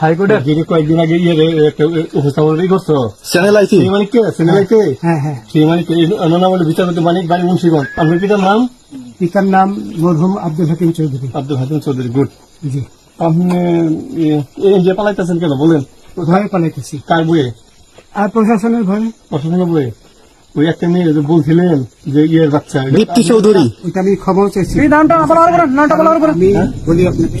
হাইকোর্টের যিনি কয়েকদিন আগে ইয়ে উপস্থাপন করছ চ্যানেল আইসি কে হ্যাঁ। হ্যাঁ সেই কে বিচারপতি মানিক বাড়ি মুন্সিগঞ্জ। আপনার পিতার নাম? পিতার নাম মরহুম আব্দুল হাকিম চৌধুরী। আব্দুল হাকিম চৌধুরী গুড। জি। আপনি এই যে পালাইতেছেন কেন বলেন। ভয়ে পালাইতেছি। কার বইয়ে আর প্রশাসনের ভয়ে। প্রশাসনের বইয়ে ওই একটা মেয়ে বলছিলেন যে ইয়ের বাচ্চা দীপ্তি চৌধুরী ওইটা আমি খবর চাইছি। বলি আপনাকে আমি এই যে দেখাচ্ছি, আমি হ্যাঁ এই রোগী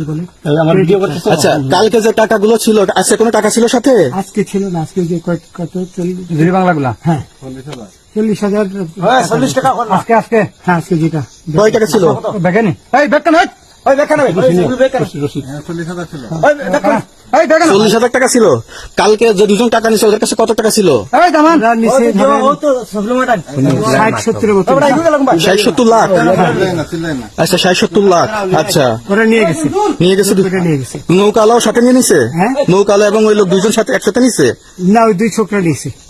কি বলে? আমার ভিডিও করতেছো আচ্ছা কালকে যে টাকাগুলো ছিল আজকে কোনো টাকা ছিল সাথে? আজকে ছিল না আজকে যে কত কত চল্লিশ বাংলাগুলা? হ্যাঁ। চল্লিশ হাজার। চল্লিশ টাকা আজকে আজকে। হ্যাঁ আজকে যেটা। কয় টাকা ছিল? দেখেনি এই বেকান ওই। বেকান রশিদ চল্লিশ হাজার টাকা ছিল। কালকে যে দুজন টাকা নিছে ওদের কাছে কত টাকা ছিল? ওরা নিচে ধরেন ষাট সত্তর মতো। ষাট সত্তর লাখ। আচ্ছা ষাট সত্তর লাখ। আচ্ছা। ওরা নিয়ে গেছে। নিয়ে গেছে দু- ওটা নিয়ে গেছে। নৌকালাও সাথে নিয়ে নিছে? হ্যাঁ। নৌকালা এবং ওই লোক দুজন সাথে একসাথে নিছে? না ওই দুই ছোকরা নিয়েছে